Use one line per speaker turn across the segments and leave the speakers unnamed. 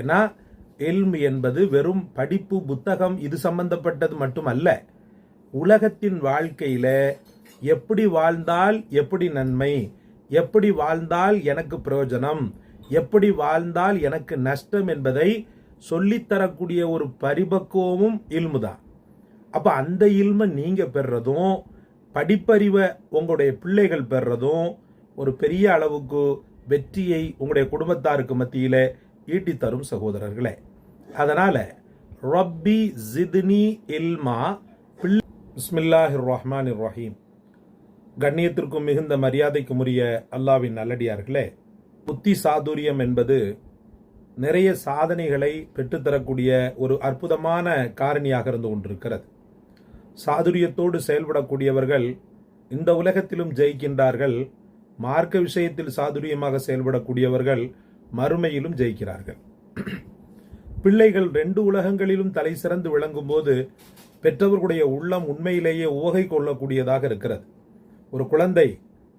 ஏன்னா எல்ம் என்பது வெறும் படிப்பு புத்தகம் இது சம்பந்தப்பட்டது மட்டுமல்ல. உலகத்தின் வாழ்க்கையில் எப்படி வாழ்ந்தால் எப்படி நன்மை எப்படி வாழ்ந்தால் எனக்கு பிரயோஜனம் எப்படி வாழ்ந்தால் எனக்கு நஷ்டம் என்பதை சொல்லித்தரக்கூடிய ஒரு பரிபக்குவமும் இல்மு தான். அப்போ அந்த இல்மை நீங்கள் பெறுறதும் படிப்பறிவை உங்களுடைய பிள்ளைகள் பெறுறதும் ஒரு பெரிய அளவுக்கு வெற்றியை உங்களுடைய குடும்பத்தாருக்கு மத்தியில் ஈட்டி தரும் சகோதரர்களே. அதனால் ரப்பி ஜித்னி இல்மா பில் பிஸ்மில்லாஹிர் ரஹ்மான் ரஹீம் கண்ணியத்திற்கும் மிகுந்த மரியாதைக்கும் உரிய அல்லாவின் நல்லடியார்களே புத்தி சாதுரியம் என்பது நிறைய சாதனைகளை பெற்றுத்தரக்கூடிய ஒரு அற்புதமான காரணியாக இருந்து கொண்டிருக்கிறது. சாதுரியத்தோடு செயல்படக்கூடியவர்கள் இந்த உலகத்திலும் ஜெயிக்கின்றார்கள். மார்க்க விஷயத்தில் சாதுரியமாக செயல்படக்கூடியவர்கள் மறுமையிலும் ஜெயிக்கிறார்கள். பிள்ளைகள் ரெண்டு உலகங்களிலும் தலை சிறந்து விளங்கும் போது பெற்றவர்களுடைய உள்ளம் உண்மையிலேயே உவகை கொள்ளக்கூடியதாக இருக்கிறது. ஒரு குழந்தை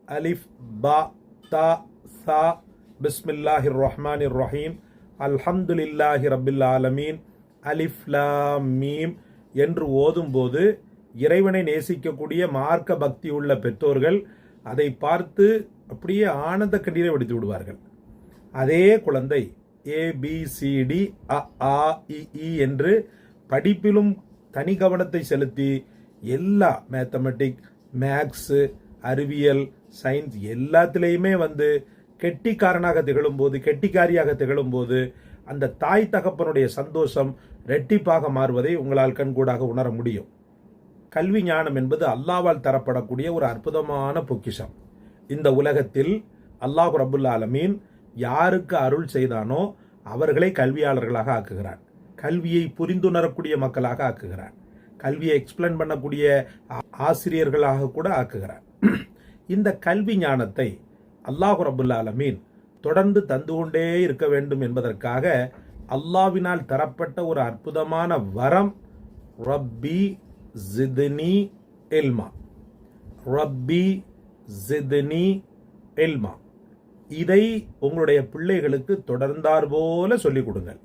அலிஃப் பா தா சா பிஸ்மில்லாஹிர் ரஹ்மானிர் ரஹீம் அல்ஹம்துலில்லாஹி ரபில் ஆலமீன் அலிஃப் லாம் மீம் என்று ஓதும்போது இறைவனை நேசிக்கக்கூடிய மார்க்க பக்தி உள்ள பெற்றோர்கள் அதை பார்த்து அப்படியே ஆனந்த கண்ணீரை வடித்து விடுவார்கள். அதே குழந்தை ஏபிசிடி அ ஆ இ என்று படிப்பிலும் தனி கவனத்தை செலுத்தி எல்லா மேத்தமெட்டிக் மேக்ஸு அறிவியல் சயின்ஸ் எல்லாத்துலேயுமே வந்து கெட்டிக்காரனாக திகழும்போது கெட்டிக்காரியாக திகழும்போது அந்த தாய் தகப்பனுடைய சந்தோஷம் ரெட்டிப்பாக மாறுவதை உங்களால் கண்கூடாக உணர முடியும். கல்வி ஞானம் என்பது அல்லாவால் தரப்படக்கூடிய ஒரு அற்புதமான பொக்கிஷம். இந்த உலகத்தில் அல்லாஹ் ரபுல்லா அலமீன் யாருக்கு அருள் செய்தானோ அவர்களை கல்வியாளர்களாக ஆக்குகிறான். கல்வியை புரிந்துணரக்கூடிய மக்களாக ஆக்குகிறான். கல்வியை எக்ஸ்பிளைன் பண்ணக்கூடிய ஆசிரியர்களாக கூட ஆக்குகிறான். இந்த கல்வி ஞானத்தை அல்லாஹு ரபுல் அலமீன் தொடர்ந்து தந்து கொண்டே இருக்க வேண்டும் என்பதற்காக அல்லாவினால் தரப்பட்ட ஒரு அற்புதமான வரம் ரப்பி ஜிதினி எல்மா ரப்பி ஜித்னி எல்மா இதை உங்களுடைய பிள்ளைகளுக்கு தொடர்ந்தார் போல சொல்லிக் கொடுங்கள்.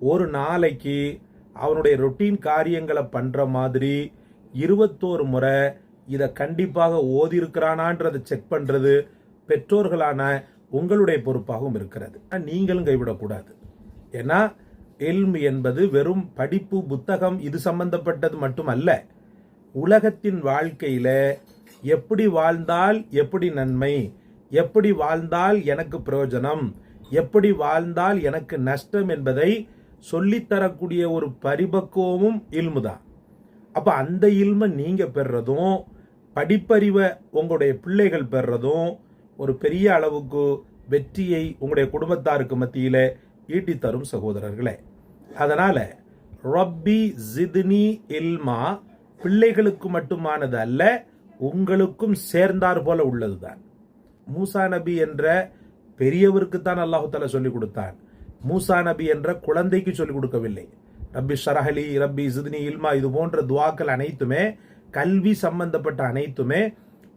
ஒரு நாளைக்கு அவனுடைய ரொட்டீன் காரியங்களை பண்ற மாதிரி இருபத்தோரு முறை இதை கண்டிப்பாக ஓதி இருக்கிறானான்றதை செக் பண்றது பெற்றோர்களான உங்களுடைய பொறுப்பாகவும் இருக்கிறது. நீங்களும் கைவிடக்கூடாது. ஏன்னா எல்ம் என்பது வெறும் படிப்பு புத்தகம் இது சம்பந்தப்பட்டது மட்டுமல்ல. உலகத்தின் வாழ்க்கையில எப்படி வாழ்ந்தால் எப்படி நன்மை எப்படி வாழ்ந்தால் எனக்கு பிரயோஜனம்? எப்படி வாழ்ந்தால் எனக்கு நஷ்டம் என்பதை சொல்லித்தரக்கூடிய ஒரு பரிபக்குவமும் இல்மு தான் அப்போ அந்த இல்மை நீங்கள் பெறுறதும் படிப்பறிவை உங்களுடைய பிள்ளைகள் பெறுறதும் ஒரு பெரிய அளவுக்கு வெற்றியை உங்களுடைய குடும்பத்தாருக்கு மத்தியில் ஈட்டி தரும் சகோதரர்களே. அதனால் ரப்பி ஜித்னி இல்மா பிள்ளைகளுக்கு மட்டுமானது அல்ல உங்களுக்கும் சேர்ந்தார் போல உள்ளதுதான். மூசா நபி என்ற பெரியவருக்கு தான் அல்லாஹு தாலா சொல்லிக் கொடுத்தான். மூசா நபி என்ற குழந்தைக்கு சொல்லிக் கொடுக்கவில்லை. ரப்பி ஷரஹலி ரப்பி ஜிதினி இல்மா இது போன்ற துவாக்கள் அனைத்துமே கல்வி சம்பந்தப்பட்ட அனைத்துமே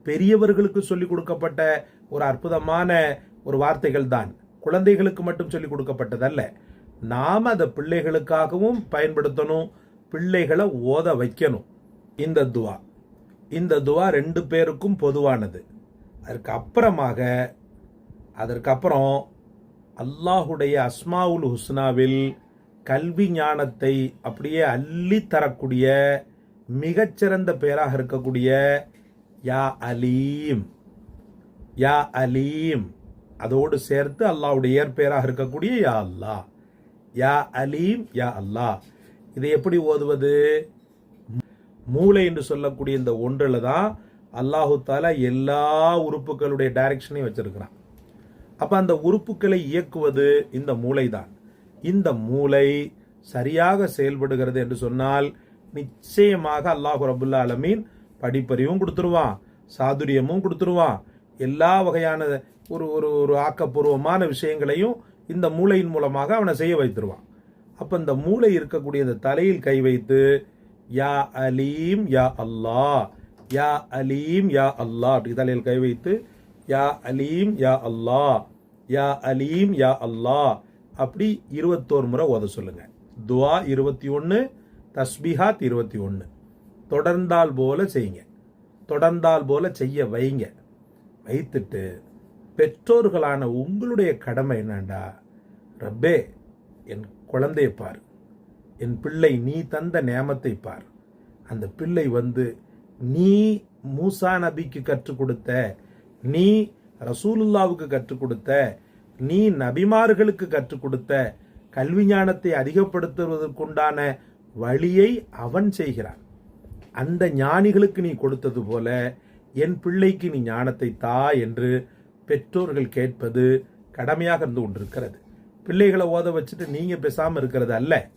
பெரியவர்களுக்கு சொல்லிக் கொடுக்கப்பட்ட ஒரு அற்புதமான ஒரு வார்த்தைகள் தான். குழந்தைகளுக்கு மட்டும் சொல்லிக் கொடுக்கப்பட்டதல்ல. நாம் அதை பிள்ளைகளுக்காகவும் பயன்படுத்தணும் பிள்ளைகளை ஓத வைக்கணும். இந்த துவா. இந்த துவா ரெண்டு பேருக்கும் பொதுவானது. அதற்கு அப்புறமாக அதற்கப்புறம் அல்லாஹுடைய அஸ்மாவுல் ஹுஸ்னாவில் கல்வி ஞானத்தை அப்படியே அள்ளி தரக்கூடிய மிகச்சிறந்த பெயராக இருக்கக்கூடிய யா அலீம் யா அலீம். அதோடு சேர்த்து அல்லாவுடைய இயற்பெயராக இருக்கக்கூடிய யா அல்லாஹ் யா அலீம் யா அல்லாஹ் இதை எப்படி ஓதுவது? மூளை என்று சொல்லக்கூடிய இந்த ஒன்றில் தான் அல்லாஹு தாலா எல்லா உறுப்புகளுடைய டைரக்ஷனையும் வச்சிருக்கிறான். அப்ப அந்த உறுப்புகளை இயக்குவது இந்த மூளை தான் இந்த மூளை சரியாக செயல்படுகிறது என்று சொன்னால் நிச்சயமாக அல்லாஹு ரபுல்லா அலமீன் படிப்பறிவும் கொடுத்துருவான் சாதுரியமும் கொடுத்துருவான். எல்லா வகையான ஒரு ஒரு ஒரு ஆக்கப்பூர்வமான விஷயங்களையும் இந்த மூளையின் மூலமாக அவனை செய்ய வைத்துருவான். அப்போ இந்த மூளை இருக்கக்கூடிய இந்த தலையில் கை வைத்து யா அலீம் யா அல்லாஹ். யா அலீம் யா அல்லாஹ் அப்படி தலையில் கை வைத்து யா அலீம் யா அல்லாஹ் யா அலீம் யா அல்லாஹ் அப்படி இருபத்தோரு முறை ஓத சொல்லுங்க. துவா இருபத்தி ஒன்று தஸ்பிஹாத் இருபத்தி ஒன்று தொடர்ந்தால் போல செய்யுங்க. தொடர்ந்தால் போல செய்ய வைங்க. வைத்துட்டு பெற்றோர்களான உங்களுடைய கடமை என்னண்டா? ரப்பே என் குழந்தையை பார். என் பிள்ளை நீ தந்த நேமத்தை பார். அந்த பிள்ளை வந்து நீ மூசா நபிக்கு கற்றுக் கொடுத்த நீ ரசூலுல்லாவுக்கு கற்றுக் கொடுத்த நீ நபிமார்களுக்கு கற்றுக் கொடுத்த கல்வி ஞானத்தை அதிகப்படுத்துவதற்குண்டான வழியை அவன் செய்கிறான். அந்த ஞானிகளுக்கு நீ கொடுத்தது போல என் பிள்ளைக்கு நீ ஞானத்தை தா என்று பெற்றோர்கள் கேட்பது கடமையாக இருந்து கொண்டிருக்கிறது. பிள்ளைகளை ஓத வச்சுட்டு நீங்கள் பேசாமல் இருக்கிறது அல்ல.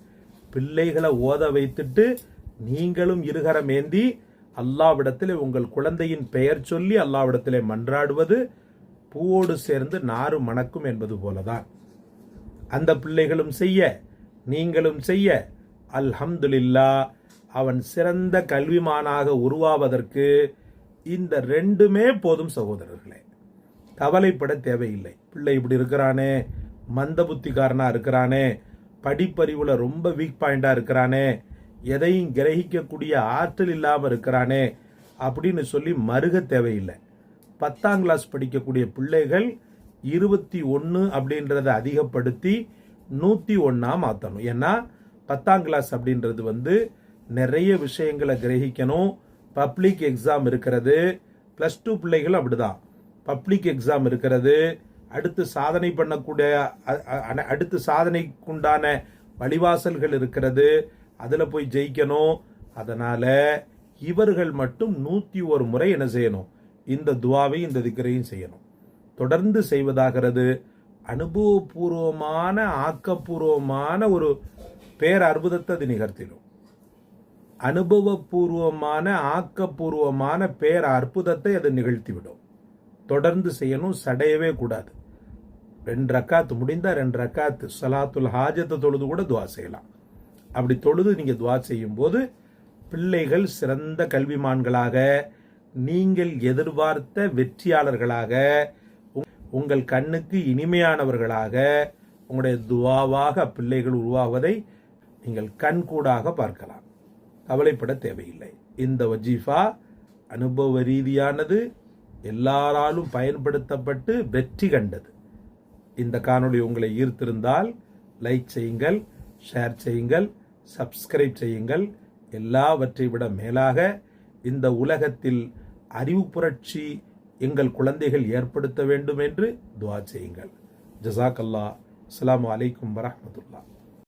பிள்ளைகளை ஓத வைத்துட்டு நீங்களும் இருகரம் ஏந்தி அல்லாவிடத்திலே உங்கள் குழந்தையின் பெயர் சொல்லி அல்லாவிடத்திலே மன்றாடுவது பூவோடு சேர்ந்து நாறு மணக்கும் என்பது போலதான். அந்த பிள்ளைகளும் செய்ய நீங்களும் செய்ய அல்ஹம்துலில்லா அவன் சிறந்த கல்விமானாக உருவாவதற்கு இந்த ரெண்டுமே போதும் சகோதரர்களே. கவலைப்பட தேவையில்லை. பிள்ளை இப்படி இருக்கிறானே மந்த புத்திக்காரனாக இருக்கிறானே படிப்பறிவில் ரொம்ப வீக் பாயிண்டாக இருக்கிறானே எதையும் கிரகிக்கக்கூடிய ஆற்றல் இல்லாமல் இருக்கிறானே அப்படின்னு சொல்லி மருக தேவையில்லை. பத்தாம் கிளாஸ் படிக்கக்கூடிய பிள்ளைகள் இருபத்தி ஒன்று அப்படின்றத அதிகப்படுத்தி நூற்றி ஒன்றா மாற்றணும் ஏன்னா பத்தாம் கிளாஸ் அப்படின்றது வந்து நிறைய விஷயங்களை கிரகிக்கணும். பப்ளிக் எக்ஸாம் இருக்கிறது. ப்ளஸ் டூ பிள்ளைகள் அப்படிதான். பப்ளிக் எக்ஸாம் இருக்கிறது. அடுத்து சாதனை பண்ணக்கூடிய அடுத்து சாதனைக்குண்டான வழிவாசல்கள் இருக்கிறது. அதில் போய் ஜெயிக்கணும். அதனால் இவர்கள் மட்டும் நூற்றி ஒரு முறை என்ன செய்யணும்? இந்த துவாவை இந்த திக்கரையும் செய்யணும். தொடர்ந்து செய்வதாகிறது. அனுபவபூர்வமான ஆக்கப்பூர்வமான ஒரு பேர் அற்புதத்தை அது நிகழ்த்திடும். அனுபவபூர்வமான ஆக்கப்பூர்வமான பேர் அற்புதத்தை அது நிகழ்த்திவிடும். தொடர்ந்து செய்யணும் சடையவே கூடாது. ரெண்டு ரக்காத்து முடிந்தால் ரெண்டு ரக்காத்து சலாத்துல் ஹாஜத்தை தொழுது கூட துவா செய்யலாம். அப்படி தொழுது நீங்கள் துவா செய்யும் போது பிள்ளைகள் சிறந்த கல்விமான்களாக நீங்கள் எதிர்பார்த்த வெற்றியாளர்களாக உங்- உங்கள் கண்ணுக்கு இனிமையானவர்களாக உங்களுடைய துவாவாக பிள்ளைகள் உருவாவதை நீங்கள் கண்கூடாக பார்க்கலாம். கவலைப்பட தேவையில்லை. இந்த வஜீஃபா அனுபவ ரீதியானது எல்லாராலும் பயன்படுத்தப்பட்டு வெற்றி கண்டது. இந்த காணொளி உங்களை ஈர்த்திருந்தால் லைக் செய்யுங்கள் ஷேர் செய்யுங்கள். சப்ஸ்கிரைப் செய்யுங்கள். எல்லாவற்றை விட மேலாக இந்த உலகத்தில் அறிவு புரட்சி எங்கள் குழந்தைகள் ஏற்படுத்த வேண்டும் என்று துவா செய்யுங்கள். ஜசாக் அல்லா அஸ்ஸலாமு அலைக்கும் வரமத்துல்லா